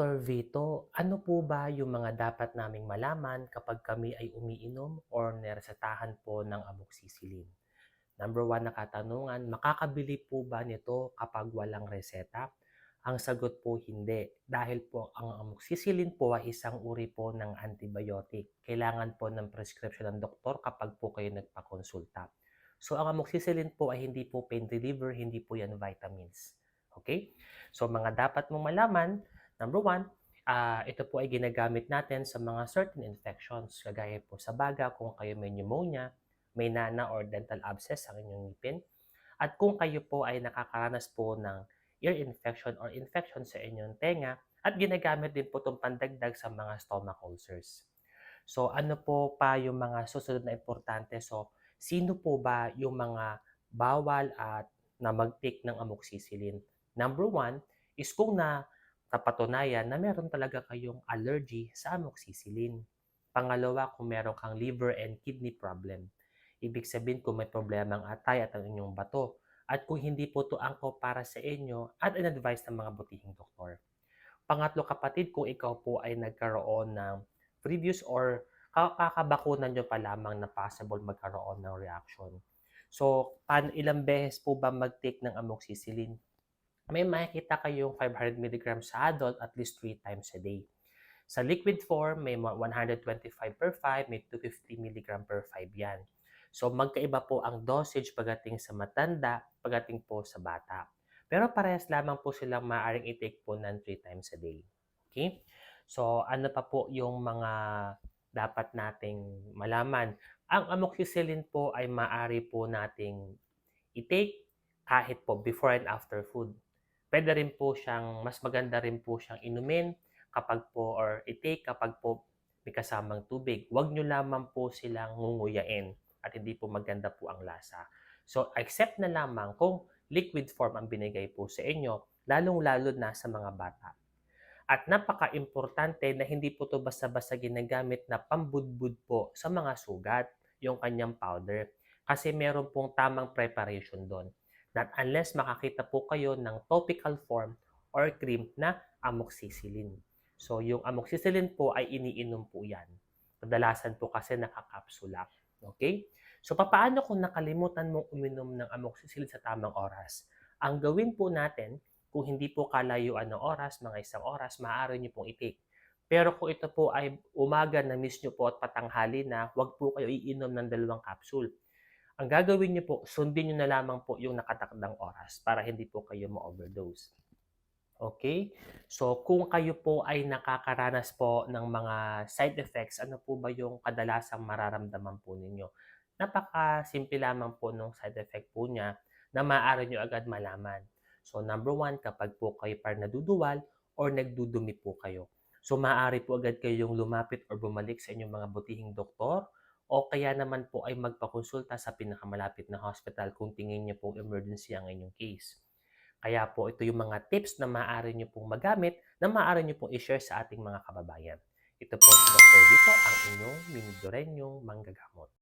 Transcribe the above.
Dr. Vito, ano po ba yung mga dapat naming malaman kapag kami ay umiinom or niresetahan po ng amoxicillin? Number one na katanungan, makakabili po ba nito kapag walang reseta? Ang sagot po hindi. Dahil po ang amoxicillin po ay isang uri po ng antibiotic. Kailangan po ng prescription ng doktor kapag po kayo nagpakonsulta. So ang amoxicillin po ay hindi po pain reliever, hindi po yan vitamins. Okay? So mga dapat mong malaman, number one, ah, ito po ay ginagamit natin sa mga certain infections, kagaya po sa baga kung kayo may pneumonia, may nana or dental abscess sa inyong ngipin, at kung kayo po ay nakakaranas po ng ear infection or infection sa inyong tenga, at ginagamit din po itong pandagdag sa mga stomach ulcers. So ano po pa yung mga susunod na importante? So sino po ba yung mga bawal at na mag-take ng amoxicillin? Number one is kung na napatunayan na meron talaga kayong allergy sa amoxicillin. Pangalawa, kung meron kang liver and kidney problem. Ibig sabihin kung may problema ang atay at ang inyong bato. At kung hindi po ito angkop para sa inyo at in-advise ng mga butihing doktor. Pangatlo kapatid, kung ikaw po ay nagkaroon ng previous or ka- kakabakunan nyo pa lamang na possible magkaroon ng reaction. So, pan ilang beses po ba mag-take ng amoxicillin? May makikita kayong 500 mg sa adult at least 3 times a day. Sa liquid form, may mga 125 per 5, may 250 mg per 5 yan. So, magkaiba po ang dosage pagdating sa matanda, pagdating po sa bata. Pero parehas lamang po silang maaaring i-take po ng 3 times a day. Okay? So, ano pa po yung mga dapat nating malaman? Ang amoxicillin po ay maaari po nating i-take kahit po before and after food. Pwede rin po siyang, mas maganda rin po siyang inumin kapag po, or i-take kapag po may kasamang tubig. Huwag nyo lamang po silang ngunguyain at hindi po maganda po ang lasa. So, accept na lamang kung liquid form ang binigay po sa inyo, lalong-lalo na sa mga bata. At napaka-importante na hindi po to basta-basta ginagamit na pambudbud po sa mga sugat, yung kanyang powder. Kasi meron pong tamang preparation doon. That unless makakita po kayo ng topical form or cream na amoxicillin. So, yung amoxicillin po ay iniinom po yan. Kadalasan po kasi nakakapsula. Okay? So, papaano kung nakalimutan mong uminom ng amoxicillin sa tamang oras? Ang gawin po natin, kung hindi po kalayuan ng oras, mga isang oras, maaari nyo pong i-take. Pero kung ito po ay umaga na miss nyo po at patanghali na, huwag po kayo iinom ng dalawang capsule. Ang gagawin nyo po, sundin nyo na lamang po yung nakatakdang oras para hindi po kayo ma-overdose. Okay? So, kung kayo po ay nakakaranas po ng mga side effects, ano po ba yung kadalasang mararamdaman po ninyo? Napaka-simple lamang po nung side effect po niya na maaari nyo agad malaman. So, number one, kapag po kayo par naduduwal or nagdudumi po kayo. So, maaari po agad kayong lumapit or bumalik sa inyong mga butihing doktor o kaya naman po ay magpakonsulta sa pinakamalapit na hospital kung tingin niyo pong emergency ang inyong case. Kaya po ito yung mga tips na maaari niyo pong magamit na maaari niyo pong i-share sa ating mga kababayan. Ito po si Dr. Vito, ang inyong Minidorenyong manggagamot.